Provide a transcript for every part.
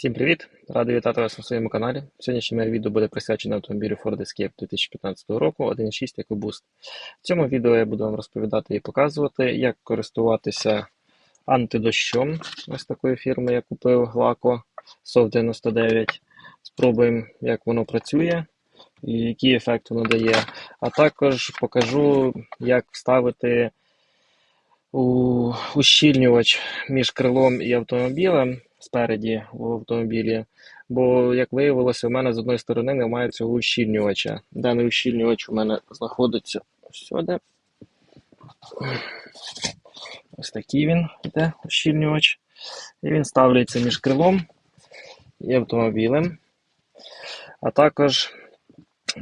Всім привіт! Радий вітати вас на своєму каналі. Сьогоднішнє моє відео буде присвячено автомобілю Ford Escape 2015 року 1.6 EcoBoost. В цьому відео я буду вам розповідати і показувати, як користуватися антидощом ось такої фірми я купив Glaco SOF 99. Спробуємо, як воно працює і який ефект воно дає. А також покажу, як вставити ущільнювач між крилом і автомобілем спереді в автомобілі. Бо, як виявилося, у мене з одної сторони немає цього ущільнювача. Даний ущільнювач у мене знаходиться сюди. Ось такий він йде ущільнювач. І він ставляється між крилом і автомобілем. А також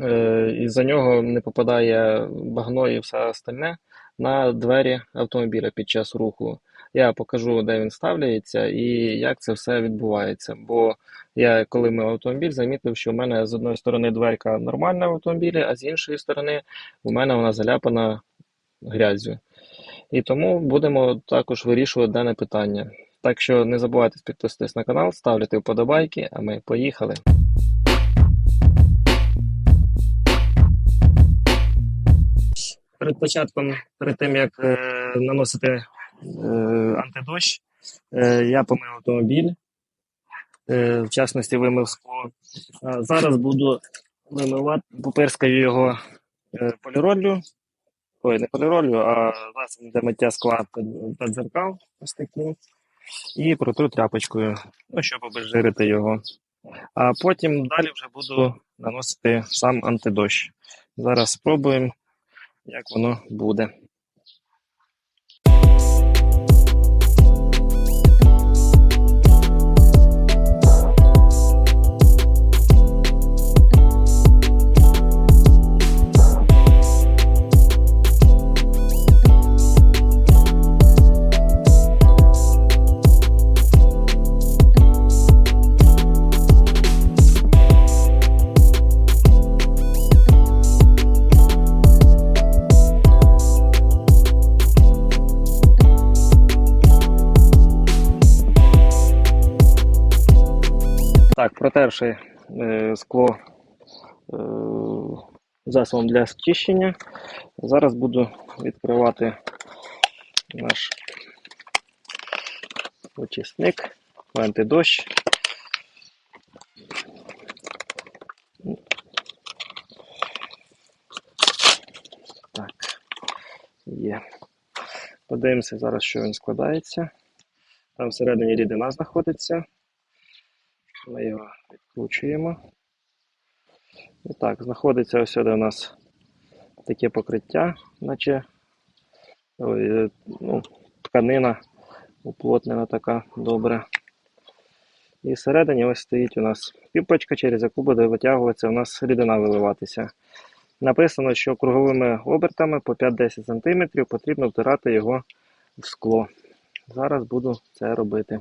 е, із-за нього не попадає багно і все остальне на двері автомобіля під час руху. Я покажу, де він ставляється і як це все відбувається. Бо я, коли мив автомобіль, замітив, що в мене з одної сторони дверка нормальна в автомобілі, а з іншої сторони у мене вона заляпана грязю. І тому будемо також вирішувати дане питання. Так що не забувайте підписатись на канал, ставити вподобайки, а ми поїхали. Перед початком, перед тим як е, наносити антидощ, е, я помив автомобіль, е, в частності вимив скло. Зараз буду вимивати, попирскаю його е, поліроллю, ой, не поліроллю, а засобом для миття скла під дзеркал, ось таким, і протру тряпочкою, ну, щоб обезжирити його. А потім далі вже буду наносити сам антидощ. Зараз спробуємо як воно буде. Так, протерши е, скло е, засобом для очищення, зараз буду відкривати наш очисник, антидощ. Так, є. Подивимося зараз, що він складається. Там всередині рідина знаходиться. Ми його відкручуємо. І так, знаходиться ось сюди у нас таке покриття, наче ой, ну, тканина уплотнена така добре. І всередині ось стоїть у нас піпочка, через яку буде витягуватися у нас рідина виливатися. Написано, що круговими обертами по 5-10 см потрібно втирати його в скло. Зараз буду це робити.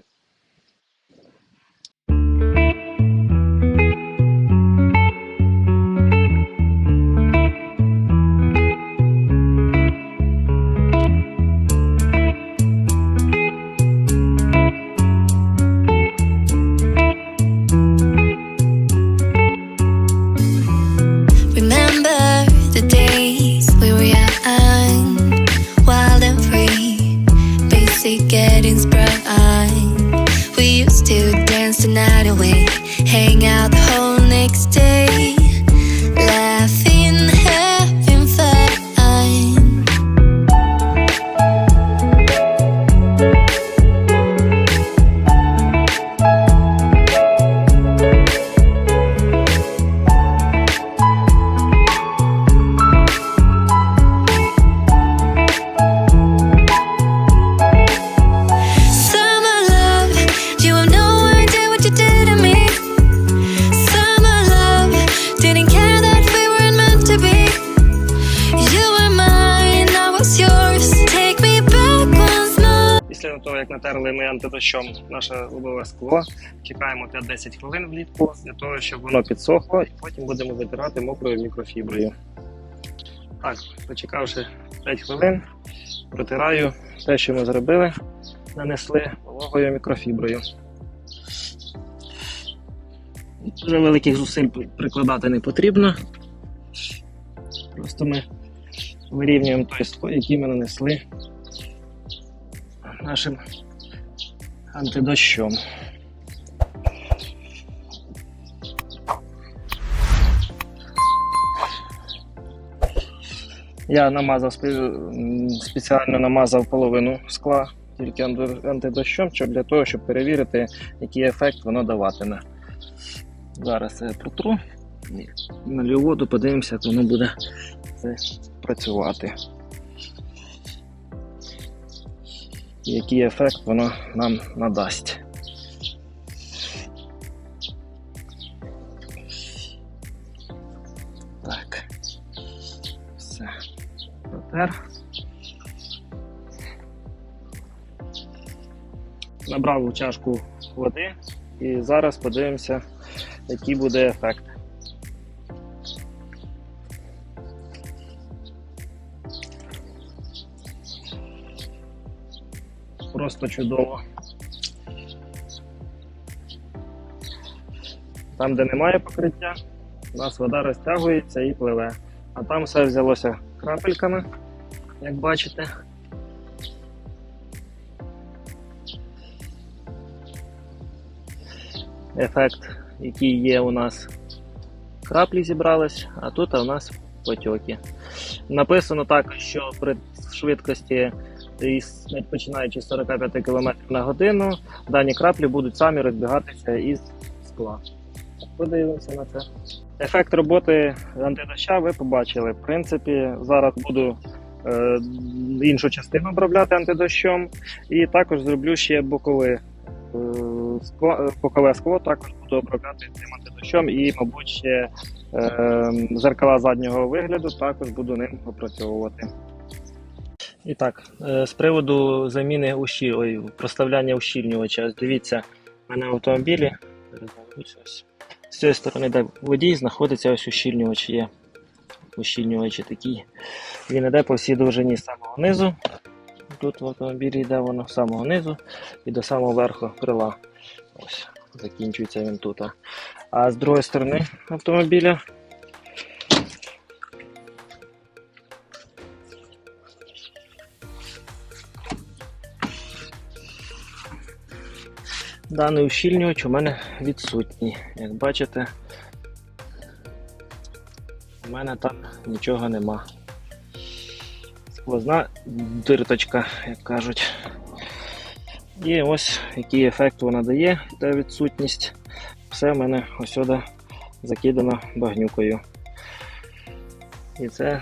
5 натерли ми антидощом наше лобове скло, чекаємо 5-10 хвилин влітку для того, щоб воно підсохло, і потім будемо витирати мокрою мікрофіброю. Так, почекавши 5 хвилин, протираю те, що ми зробили, нанесли вологою мікрофіброю. Дуже великих зусиль прикладати не потрібно. Просто ми вирівнюємо той слой, який ми нанесли нашим антидощом. Я намазав спеціально намазав половину скла тільки антидощом, щоб для того, щоб перевірити, який ефект воно даватиме. Зараз я протру і налью воду, подивимося, як воно буде працювати. І який ефект воно нам надасть. Так. Все. Протер. Набрав у чашку води і зараз подивимося, який буде ефект. Просто чудово. Там, де немає покриття, у нас вода розтягується і пливе. А там все взялося крапельками, як бачите. Ефект, який є у нас, краплі зібрались, а тут у нас потьоки. Написано також, що при швидкості із- починаючи з 45 км на годину, дані краплі будуть самі розбігатися із скла. Подивимося на це. Ефект роботи антидоща ви побачили. В принципі, зараз буду е, іншу частину обробляти антидощом, і також зроблю ще бокове е, скло, е, бокове скло, також буду обробляти цим антидощом і, мабуть, ще е, зеркала заднього вигляду також буду ним опрацьовувати. І так, е, з приводу заміни ущі... Ой, проставляння ущільнювача, дивіться, в мене в автомобілі. Ось. З цієї сторони, де водій, знаходиться ось ущільнювач є. Ущільнювач такий. Він йде по всій довжині з самого низу. Тут в автомобілі йде воно з самого низу і до самого верху крила. Ось, закінчується він тут. А з другої сторони автомобіля Даний ущільнювач у мене відсутній. Як бачите, у мене там нічого нема. Сквозна дирточка, як кажуть. І ось який ефект вона дає, та відсутність. Все в мене ось закидано багнюкою. І це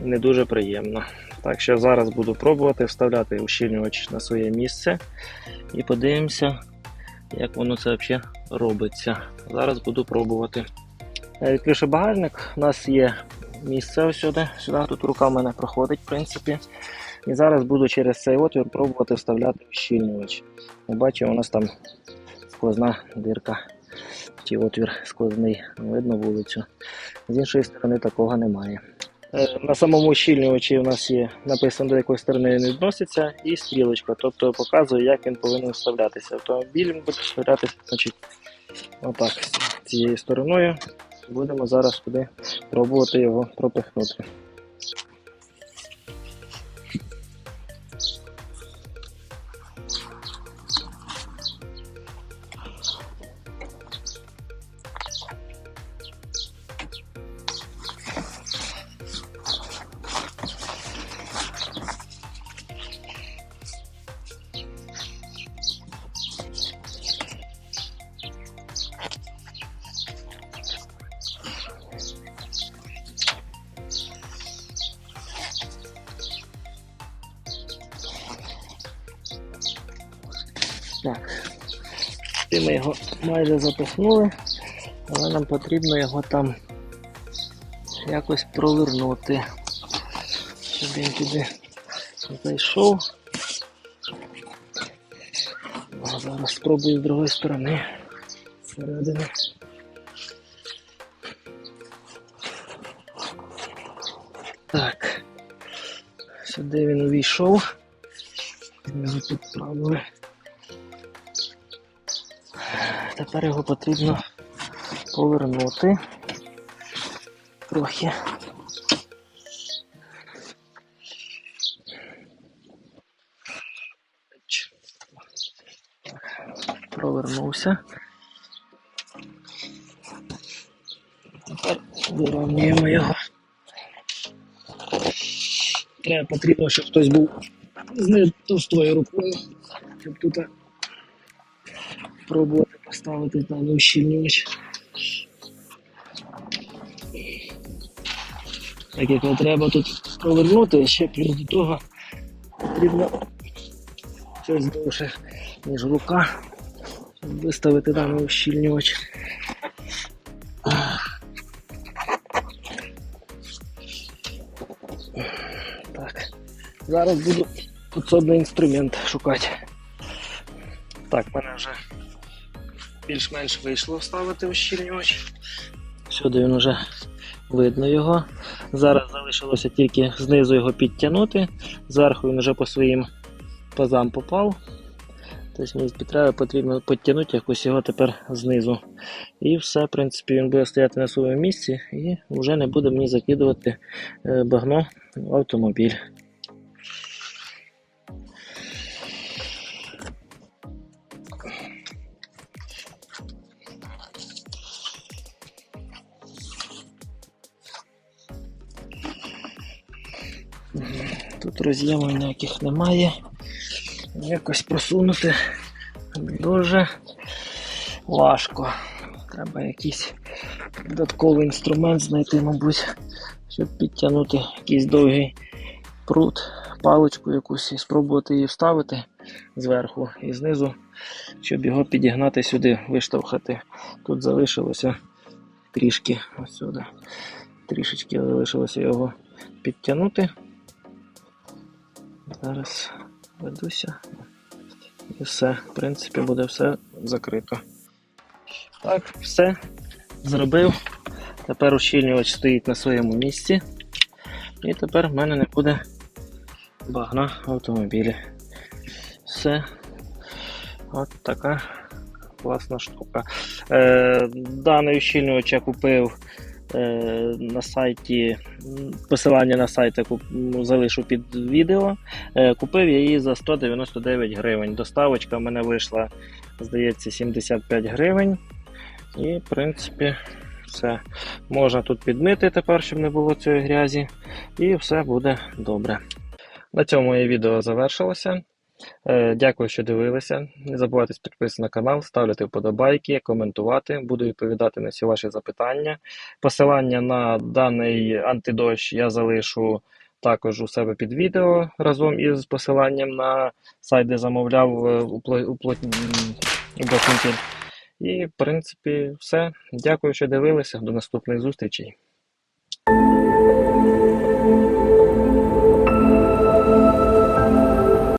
не дуже приємно. Так що зараз буду пробувати вставляти ущільнювач на своє місце і подивимося, як воно це взагалі робиться. Зараз буду пробувати. Е, Відкривши багажник, у нас є місце сюди. Сюди тут рука в мене проходить, в принципі. І зараз буду через цей отвір пробувати вставляти ущільнювач. Ми бачимо, у нас там сквозна дирка. Чи отвір сквозний, видно вулицю. З іншої сторони такого немає. Е, На самому щільнювачі у нас є написано, до якої сторони він відноситься, і стрілочка, тобто показує, як він повинен вставлятися. Автомобіль буде вставлятися значить, отак, цією стороною. Будемо зараз туди пробувати його пропихнути. Так. І ми його майже запихнули, але нам потрібно його там якось провернути, щоб він туди зайшов. А зараз спробую з другої сторони. Зсередини. Так. Сюди він увійшов. Ми його підправили. Тепер його потрібно повернути трохи. Провернувся. Тепер вирівнюємо його. Треба потрібно, щоб хтось був з не товстою рукою, щоб тут пробувати поставити даний ущільнювач. Так як не треба тут повернути, ще плюс до того потрібно щось довше, ніж рука, щоб виставити даний ущільнювач. Так, зараз буду підсобний інструмент шукати. Так, мене вже більш-менш вийшло вставити ущільнювач. Сюди він вже видно його. Зараз залишилося тільки знизу його підтягнути. Зверху він вже по своїм пазам попав. Тобто мені треба потрібно підтягнути якось його тепер знизу. І все, в принципі, він буде стояти на своєму місці і вже не буде мені закидувати е, багно в автомобіль. Роз'ємів ніяких немає. Якось просунути дуже важко. Треба якийсь додатковий інструмент знайти, мабуть, щоб підтягнути якийсь довгий прут, паличку якусь і спробувати її вставити зверху і знизу, щоб його підігнати сюди, виштовхати. Тут залишилося трішки ось сюди. Трішечки залишилося його підтягнути. Зараз ведуся. І все, в принципі, буде все закрито. Так, все. Зробив. Тепер ущільнювач стоїть на своєму місці. І тепер в мене не буде багна автомобілі. Все. От така класна штука. Е, даний ущільнювач я купив на сайті. Посилання на сайт я залишу під відео. Е, Купив я її за 199 гривень. Доставочка в мене вийшла, здається, 75 гривень. І, в принципі, все. Можна тут підмити тепер, щоб не було цієї грязі. І все буде добре. На цьому моє відео завершилося. Е, Дякую, що дивилися. Не забувайте підписатися на канал, ставити вподобайки, коментувати. Буду відповідати на всі ваші запитання. Посилання на даний антидощ я залишу також у себе під відео разом із посиланням на сайт, де замовляв е, м, уплотнитель. І, в принципі, все. Дякую, що дивилися. До наступних зустрічей.